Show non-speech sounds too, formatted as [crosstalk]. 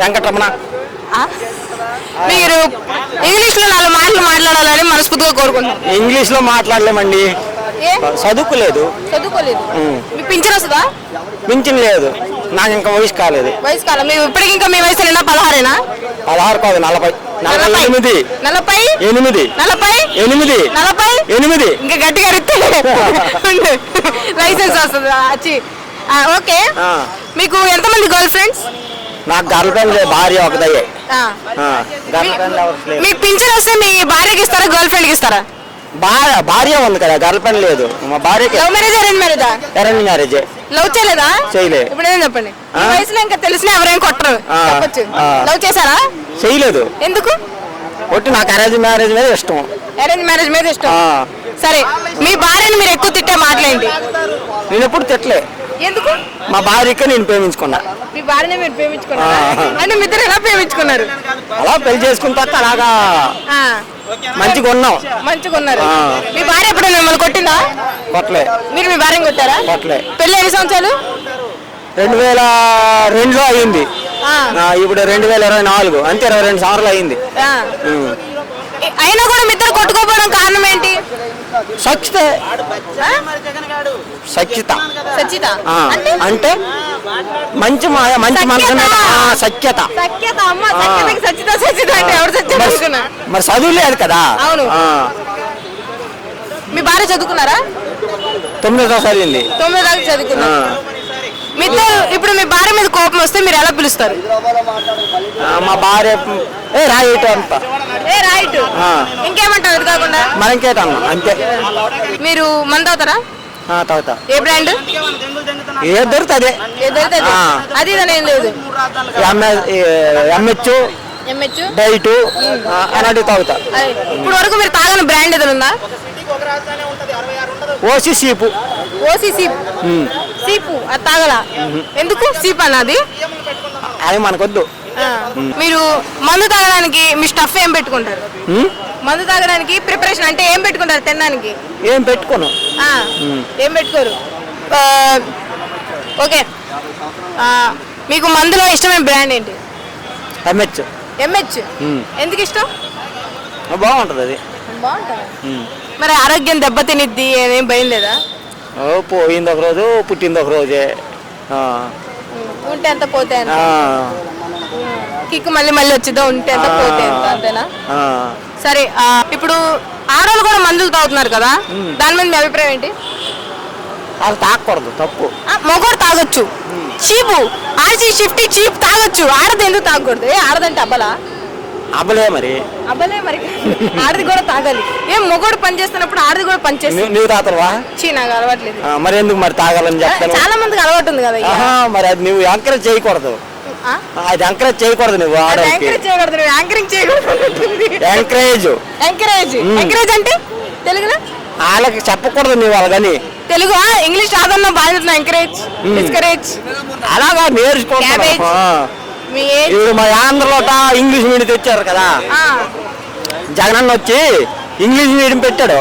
వెంకటరమణ? మీరు ఇంగ్లీష్లో నాలుగు మాటలు మాట్లాడాలని మనస్ఫూర్తిగా కోరుకుంటున్నాను. ఇంగ్లీష్లో మాట్లాడలేమండి చదువుకోలేదు. చదువుకోలేదు. పింఛన్ వస్తుందా? లేదు. నాకు ఇంకా వయసు కాలేదు. వయసు కాలం మీరు ఇప్పటికి ఇంకా మీ వయసు నిన్న పదహారేనా? పదహారు కాదు నలభై. నలభై ఎనిమిది. నలభై? ఎనిమిది. నలభై? ఎనిమిది. నలభై? ఎనిమిది. ఇంకా గట్టిగా ఉండు. [laughs] లైసెన్స్ వస్తుంది? ఓకే. మీకు ఎంతమంది గర్ల్ ఫ్రెండ్స్? నాకు గర్ల్ ఫ్రెండ్ భార్య ఒకదయ్యే. గర్ల్ ఫ్రెండ్ ఎవరు లేరు. మీకు పింఛన్ వస్తే మీ భార్యకి ఇస్తారా గర్ల్ ఫ్రెండ్కి ఇస్తారా? భార్య భార్య ఉంది కదా గర్ల్ ఫ్రెండ్ లేదు. మా భార్యకి లవ్ మ్యారేజ్ అరేంజ్ మ్యారేజా అరేంజ్ మ్యారేజ్ లవ్ చేయలేదా? చేయలే. ఇప్పుడు ఏం చెప్పండి ఈ? వయసులో ఇంకా తెలిసిన ఎవరేం కొట్టరు. చెప్పొచ్చు. లవ్ చేశారా? చేయలేదు. ఎందుకు? ఒట్టి నాకు అరేంజ్ మ్యారేజ్ మీద ఇష్టం. అరేంజ్ మ్యారేజ్ మీద ఇష్టం. సరే మీ భార్యని మీరు ఎక్కువ తిట్టే మాటలేంటి? నేను ఎప్పుడు తిట్టలే. ఎందుకు? మా భార్యకి నేను ప్రేమించుకున్నా. మీ భార్యని మీరు ప్రేమించుకున్నారా. అంటే మీ ఇద్దరు ఎలా ప్రేమించుకున్నారు? అలా పెళ్ళి చేసుకున్న తర్వాత అలాగా ఆ, మంచిగా ఉన్నాం మంచిగా ఉన్నారు ఆ. మీ భార్య ఎప్పుడైనా మిమ్మల్ని కొట్టిందా? కొట్టలే. మీరు మీ భార్యని కొట్టారా? కొట్టలే. పెళ్ళి ఎన్ని సంవత్సరాలు? రెండు వేల రెండులో అయింది. ఆ, ఆ, ఇప్పుడు రెండు వేల ఇరవై నాలుగు. అంతే ఇరవై రెండు సంవత్సరాలు అయింది. ఆ. అయినా కూడా మీ ఇద్దరు కొట్టుకోపోవడం కారణం ఏంటి? సచ్చిత? సచ్చిత సచ్చిత అంటే మంచి మంచి మనసు సఖ్యత. మరి- చదువు లేదు కదా. అవును. మీ భార్య చదువుకున్నారా? తొమ్మిదో చదివింది. తొమ్మిది దాకా ఆ, చదువుకున్నారు. మీ ఇద్దరు ఇప్పుడు మీ భార్య మీద వస్తే మీరు ఎలా పిలుస్తారు? మా భార్య ఏ రాయిట అంత. ఏ రైట్. ఇంకేమంటారు అది కాకుండా? మరి ఇంకేటమ్మా అంతే. మీరు మంద అవుతారా ఆ, తాగుతా. ఏ బ్రాండ్? ఏ దొరుకుతుంది ఏదైతే అది. ఏం లేదు. ఎంహెచ్ ఎంహెచ్ డైట్ అలాంటివి తాగుతా. ఇప్పుడు వరకు మీరు తాగని బ్రాండ్ ఏదైనా ఉందా? ఓసి సీపు. ఓసీ సీప్. సీపు అది తాగల? ఎందుకు సీప్ అన్నది? అది మనకొద్దు. మీరు మందు తాగడానికి మీ స్టఫ్ ఏం పెట్టుకుంటారు? మందు తాగడానికి ప్రిపరేషన్ అంటే ఏం పెట్టుకుంటారు తినడానికి? ఏం పెట్టుకోను. ఆ, ఏం పెట్టుకోరు? ఆ, ఓకే. ఆ, మీకు మందులో ఇష్టమైన బ్రాండ్ ఏంటి? ఎంహెచ్ ఎంహెచ్ మ్మ్. ఎందుకు ఇష్టం? బాగుంటుంది అది. బాగుంటుంది. మరి ఆరోగ్యం దెబ్బతినిద్ది ఏమేం భయం లేదా? పోయింది ఒక రోజు పుట్టింది ఒక రోజే ఉంటే ఎంత పోతే ఎంత కిక్కు మళ్ళీ మళ్ళీ వచ్చిద్దా? ఉంటే ఎంత పోతే ఎంత అంతేనా. సరే ఆ, ఇప్పుడు ఆడవాళ్ళు కూడా మందులు తాగుతున్నారు కదా? దాని మీద మీ అభిప్రాయం ఏంటి? అది తాకూడదు తప్పు. ఆ, మగవాడు తాగొచ్చు. చీపు. ఆర్సీ షిఫ్ట్ చీప్ తాగొచ్చు. ఆడది ఎందుకు తాగకూడదు? ఏ ఆడదంటే అబ్బలా? అబ్బలే మరి. అబ్బలే మరి. ఆడది కూడా తాగాలి. ఏం మొగోడు పని చేస్తున్నప్పుడు ఆడది కూడా పని చేస్తుంది. నువ్వు తాతరువా చీ నాకు అలవాట్లేదు. మరి ఎందుకు మరి తాగాలని చెప్తాను? చాలా మందికి అలవాటు ఉంది కదా మరి అది నువ్వు ఎంకరేజ్ చేయకూడదు? అది ఎంకరేజ్ చేయకూడదు నువ్వు ఆడవాళ్ళకి యాంకరింగ్ చేయకూడదు ఎంకరేజ్ ఎంకరేజ్ ఎంకరేజ్ అంటే తెలుగులో? వాళ్ళకి చెప్పకూడదు నువ్వు వాళ్ళని తెలుగు ఇంగ్లీష్ రాదన్న బాధ్యత ఎంకరేజ్ డిస్కరేజ్. అలాగా నేర్చుకుంటున్నా ఇప్పుడు మా ఆంధ్రలోట ఇంగ్లీష్ మీడియం తెచ్చారు కదా. జగనన్న వచ్చి ఇంగ్లీష్ మీడియం పెట్టాడు.